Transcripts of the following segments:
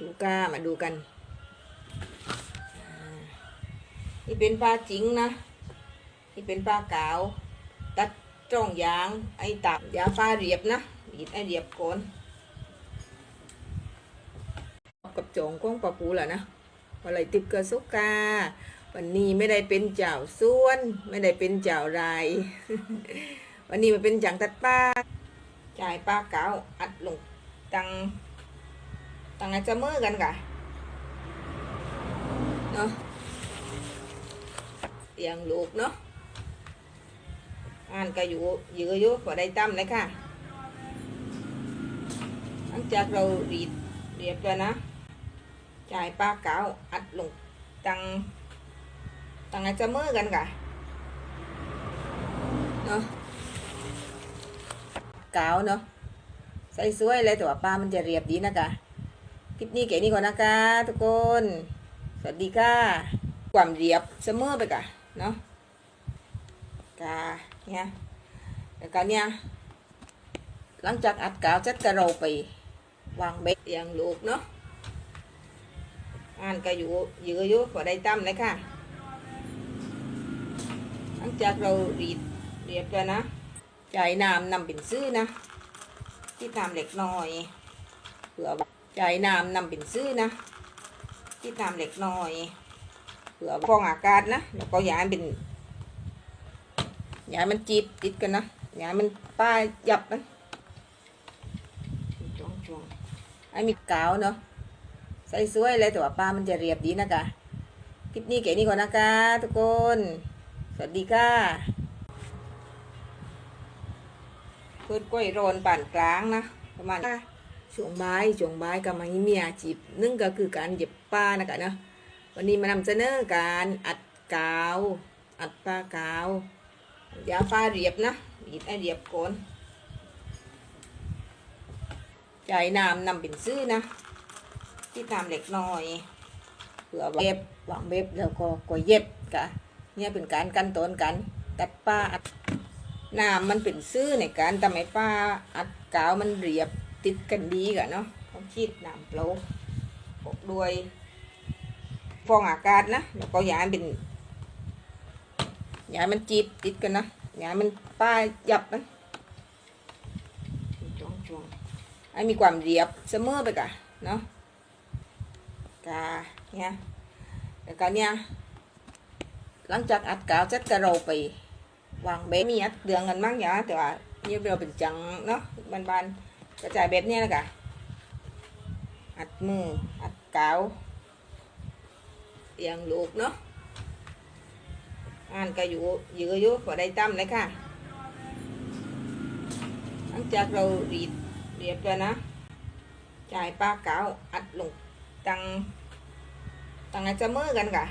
ดูก้ามาดูกัน นี่เป็นปลาจิงนะ นี่เป็นปลาเก๋าตัดจ้องยาง ไอ้ตับยาฟ้าเรียบนะบีดไอ้เรียบก่อนกับจงของปลาปูแหละนะอะไรติบกลือสุกาวันนี้ไม่ได้เป็นเจ้าส่วน ไม่ได้เป็นเจ้าไร วันนี้มาเป็นจังตัดป้า จ่ายป้าเก๋าอัดลงตัง ตังไอ้จะมือกันกะเนาะอย่างลูกเนาะอ่านก็อยู่เยอะอยู่พอได้ตั้มเลยค่ะหลังจากเรารีดเรียบแล้วนะจ่ายป้าเก๋าอัดลงตังตังไอ้จะมือกันกะเนาะเก๋าเนาะใส่สวยเลยแต่ว่าปลามันจะเรียบดีนะคะ คลิปนี้เก๋นี่ก่อนนะคะทุกคน สวัสดีค่ะ ความเรียบเสมอไปกะเนาะกาเนี่ยแล้วก็เนี่ย หลังจากอัดกาวจัดกระเราไป วางเบ็ดอย่างลูกเนาะอ่านก็อยู่เยอะอยู่พอได้ตั้มเลยค่ะ หลังจากเรารีดเรียบแล้วนะจ่ายน้ำนำเป็นซื้อนะ ที่ตามเล็กน้อยเผื่อ ว่าจ่ายน้ำนำเป็นซื้อนะที่ตามเล็กน้อยเผื่อฟองอากาศนะแล้วก็อย่าให้เป็นอย่าให้มันจีบติดกันนะอย่าให้มันป้ายยับนะจวงจวงไอ้มีกาวเนาะใส่สวยเลยแต่ว่าปลามันจะเรียบดีนะคะคลิปนี้เก๋นี่ก่อนนะคะทุกคน สวัสดีค่ะพืชกล้วยโรนป่านกลางนะประมาณ ช่วงบ่ายช่วงบ่ายก็มาให้เมียจีบนึ่งก็คือการเย็บป้านะคะเนาะวันนี้มานำเสนอการอัดกาว อัดป้ากาวยาฟ้าเรียบนะบีดไอเรียบก่อนจ่ายน้ำนำเป็นซื้อนะที่ตามเล็กน้อยเผื่อเย็บวางเบ็บแล้วก็ก็เย็บกะเนี่ยเป็นการกันตอนกันตัดป้าอัดน้ำมันเป็นซื้อในการทำให้ป้าอัดกาวมันเรียบ ติดกันดีกันเนาะเขาชีดน้ำเปล่าพกด้วยฟองอากาศนะแล้วก็อย่าให้เป็นอย่าให้มันจีบติดกันนะอย่าให้มันป้ายับนะจวงจวงให้มีความเรียบเสมอไปกะเนาะกาเนี่ยแล้วก็เนี่ยหลังจากอัดกาวจัดกระเราไปวางเบ็ดมีอัดเดืองกันมั้งอย่าแต่ว่าเนี่ยเราเป็นจังเนาะบานๆ กระจายเบ็ดเนี่ยนะกะอัดมือ อัดกาวอย่างลูกเนาะอ่านก็อยู่เยอะอยู่พอได้ตั้มเลยค่ะ หลังจากเรารีดเรียบแล้วนะจ่ายปลาเกาอัดลงตังตังไอ้จะมือกันกะ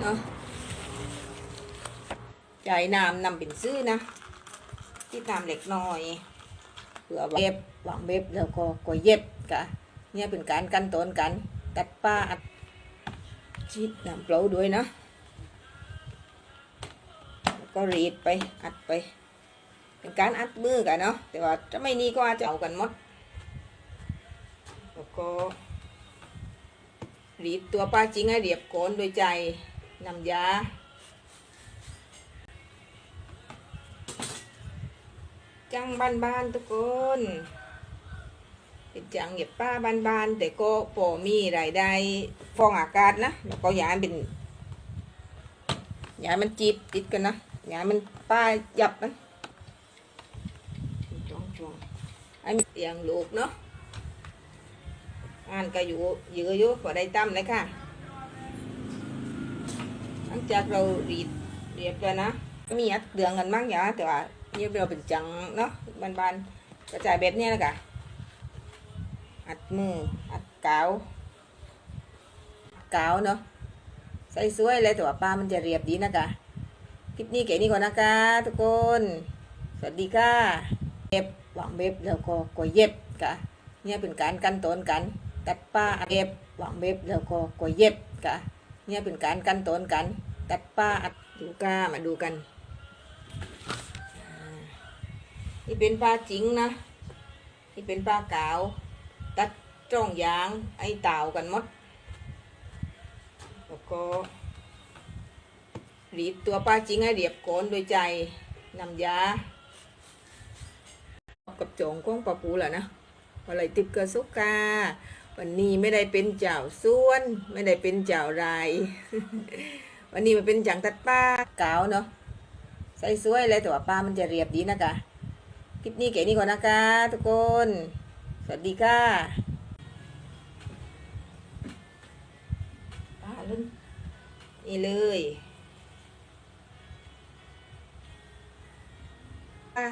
เนาะจ่ายน้ำนำเป็นซื้อนะ ที่ตามเล็กน้อยเผื่อเย็บวางเบ็บแล้วก็ก็เย็บกะเนี่ยเป็นการกันตอนกันตัดป้าอัดชีดน้ำเปล่าด้วยนะก็รีดไปอัดไป เป็นการอัดมือกันเนาะแต่ว่าถ้าไม่นี่ก็อาจจะเอากันหมดแล้วก็รีดตัวป้าจริงให้เรียบโกนโดยใจนำยา จังบ้านๆทุกคนเป็นจังเหยียบป้าบ้านๆแต่ก็พอมีรายได้ฟองอากาศนะแล้วก็อย่าเป็นอย่ามันจีบติดกันนะอย่ามันป้าหยับนะจวงจวงไอ้มีอย่างลูกเนาะอ่านก็อยู่เยอะอยู่พอได้ตั้มเลยค่ะหลังจากเรารีดเรียบแล้วนะมีอัดเดืองกันมั้งอย่าแต่ว่า นี่ยเราเป็นจังเนาะบานๆกระจายเบ็ดเนี่ยนะกะอัดมืออัดกาวกาวเนาะใส่สวยเลยแต่ว่าปลามันจะเรียบดีนะคะคลิปนี้เก๋นี่ก่อนนะคะทุกคน สวัสดีค่ะเย็บวางเบ็บแล้วก็ก็เย็บกะเนี่ยเป็นการกันตอนกันตัดป้าอัดเย็บวางเบ็บแล้วก็ก็เย็บกะเนี่ยเป็นการกันตอนกัน ตัดป้าดดูก้ามาดูกัน นี่เป็นปลาจิงนะ นี่เป็นปลาเก๋าตัดจ้องยาง ไอ้เต่ากันมด แล้วก็รีดตัวปลาจิงให้เรียบโกนโดยใจนำยา กับจงของปลาปูแหละนะอะไรติบกลือสุกกาวันนี้ไม่ได้เป็นเจ้าส่วน ไม่ได้เป็นเจ้าไร วันนี้มาเป็นจังตัดป้ากาวเนาะใส่สวยเลยแต่ว่าป้ามันจะเรียบดีนะคะ คลิปนี้เก๋นี่ก่อนนะคะทุกคน สวัสดีค่ะป้าลุ่นนี่เลยป้า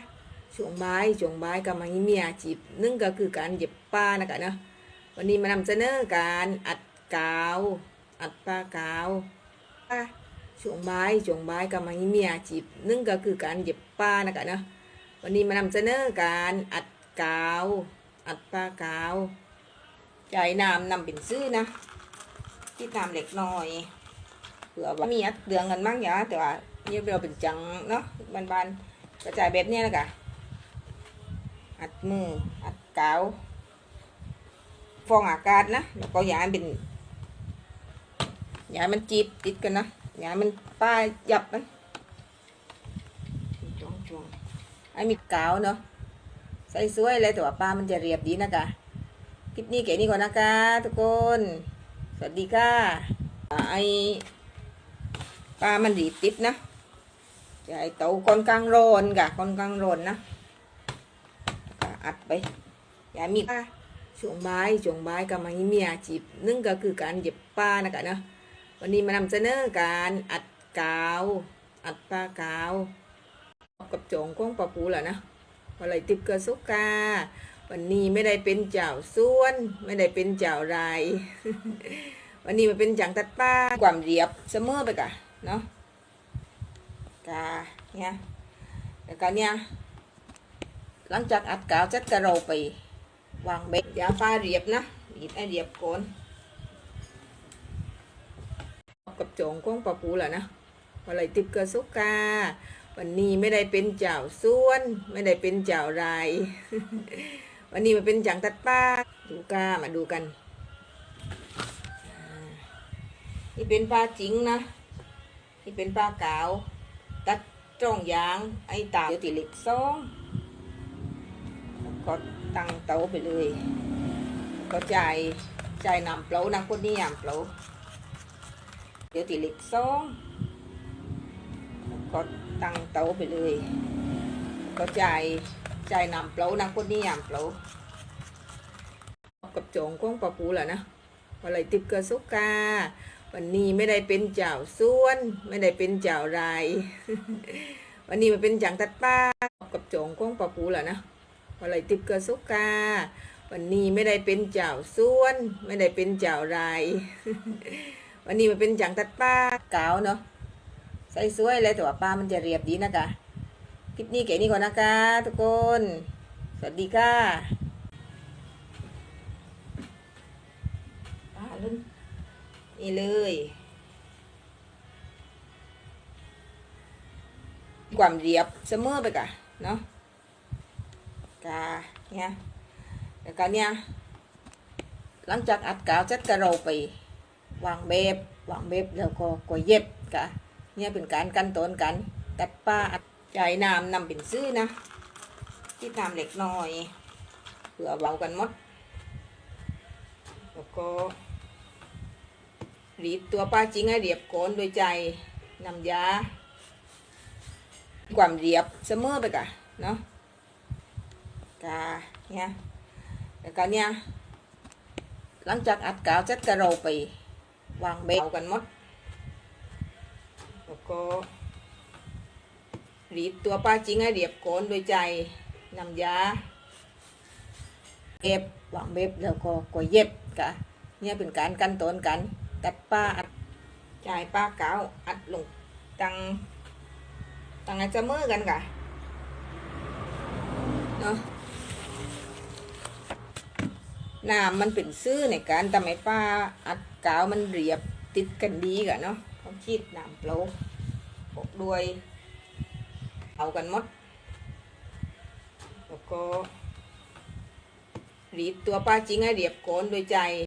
ช่วงบ่ายช่วงบ่ายกำลังมีอาชีพหนึ่งก็คือการเย็บป้านะคะเนาะวันนี้มานำเสนอการอัดกาว อัดป้ากาวป้าช่วงบ่ายช่วงบ่ายกำลังมีอาชีพหนึ่งก็คือการเย็บป้านะคะเนาะ วันนี้มานำเสนอการอัดกาว อัดป้ากาวใจน้ำนำเป็นซื้อนะที่ตามเล็กน้อยเผื่อว่ามีอัดเดืองกันบ้างอย่าแต่ว่าเนี่ยเราเป็นจังเนาะบานๆกระจายแบบเนี้ยนะกะอัดมืออัดกาวฟองอากาศนะแล้วก็อย่าเป็นอย่ามันจีบติดกันนะอย่ามันป้ายยับมันจวงจวง ๆให้มีกาวเนาะใส่สวยเลยแต่ว่าป้ามันจะเรียบดีนะคะคลิปนี้เก๋นี่ก่อนนะคะทุกคน สวัสดีค่ะไอปลามันรีบติดนะจะไอเตาคนกลางโรนกะคนกลางโรนนะอัดไปอย่ามีป้าช่วงบ่ายช่วงบ่ายกำลังมีอาชีพนึ่งก็คือการเย็บป้านะคะเนาะวันนี้มานำเสนอการอัดกาว อัดป้ากาว กับโจงของปลาปูแหละนะอะไรติบกลือสุกกา วันนี้ไม่ได้เป็นเจ้าส่วน ไม่ได้เป็นเจ้าไรวันนี้มาเป็นจังตัดป้าความเรียบเสมอไปกะเนาะกาเนี่ยแล้วก็เนี่ยหลังจากอัดกาวจัดกระเราไปวางเบ็ดยาป้าเรียบนะบีดให้เรียบก่อนกับโจงของปลาปูแหละนะอะไรติบกลือสุกกา วันนี้ไม่ได้เป็นเจ้าส่วน ไม่ได้เป็นเจ้าไร วันนี้มาเป็นจังตัดป้าดูกามาดูกันนี่เป็นปลาจิงนะนี่เป็นปลากาว ตัดจ้องยาง ไอ้ตาเดี๋ยวติเหล็กซองก็ตั้งเตาไปเลย ก็จ่ายจ่ายนำเปล่านะคนนี้ยำเปล่าเดี๋ยวติเหล็กซอง ก็ตั้งเตาไปเลย ก็จ่ายจ่ายนำเปล่านะคนนี้ยำเปล่ากับจงของปลาปูแหละนะอะไรติบกลือสุกกาวันนี้ไม่ได้เป็นเจ้าส่วน ไม่ได้เป็นเจ้าไรวันนี้มาเป็นจังตัดป้ากับจงของปลาปูแหละนะอะไรติบกลือสุกกาวันนี้ไม่ได้เป็นเจ้าส่วน ไม่ได้เป็นเจ้าไรวันนี้มาเป็นจังตัดป้าเกาเนาะ ใส่สวยเลยแต่ว่าป้ามันจะเรียบดีนะคะคลิปนี้เก๋นี่ก่อนนะคะ ทุกคน สวัสดีค่ะป้าลุ่นนี่เลยความเรียบเสมอไปกะเนาะกาเนี่ยแล้วก็เนี่ยหลังจากอัดกาวจัดกระเราไปวางเบบวางเบบแล้วก็ก็เย็บกะ เนี่ยเป็นการกันตอนกัน ตัดป้าอัดใจายน้ำนำเป็นซื้อนะที่น้ำเล็กน้อยเผื่อเบากันหมดแล้วก็รีดตัวป้าจริงให้เรียบโกนโดยใจนำยาความเรียบเสมอไปกะเนาะกาเนี่ยแล้วก็เนี่ยหลังจากอัดกาวจัดกระเราไปวางเบลกันหมด แล้วก็รีดตัวป้าจริงให้เรียบโกนโดยใจนำยาเก็บวางเบ็บแล้วก็ก็เย็บกะเนี่ยเป็นการกันตอนกัน ตัดป้าอัดจ่ายป้าเกาวอัดลงตังตังไอจะมือกันกะเนาะน้ำมันเป็นซื้อในการทำให้ป้าอัดกาวมันเรียบติดกันดีกะเนาะ เขาชีดน้ำเปล่าพกด้วยเอากันหมด แล้วก็รีดตัวปลาจริงให้เรียบโกนโดยใจ